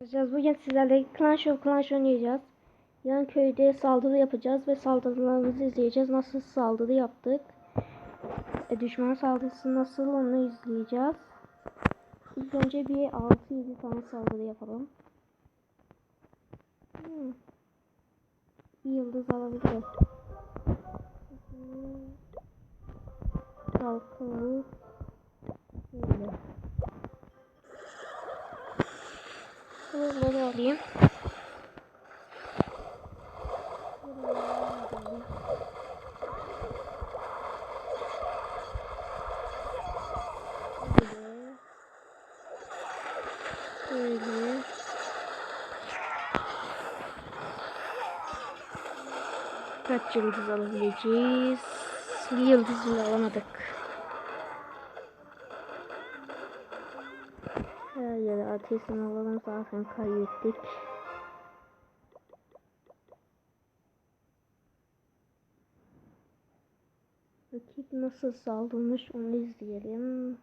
Yapacağız. Bugün sizlerle Clash of Clans oynayacağız. Yan köyde saldırı yapacağız ve saldırılarımızı izleyeceğiz. Nasıl saldırı yaptık. E, düşman saldırısı nasıl onu izleyeceğiz. İlk önce bir 6-7 tane saldırı yapalım. Hmm. Bir yıldız alabilirim. Kalkalım. Böyle. Bunları alayım. Böyle. Kaç yıldız alabileceğiz? Bir yıldız bile alamadık. Her yere ateşini alalım zaten kaybettik. Rakip nasıl saldırmış onu izleyelim.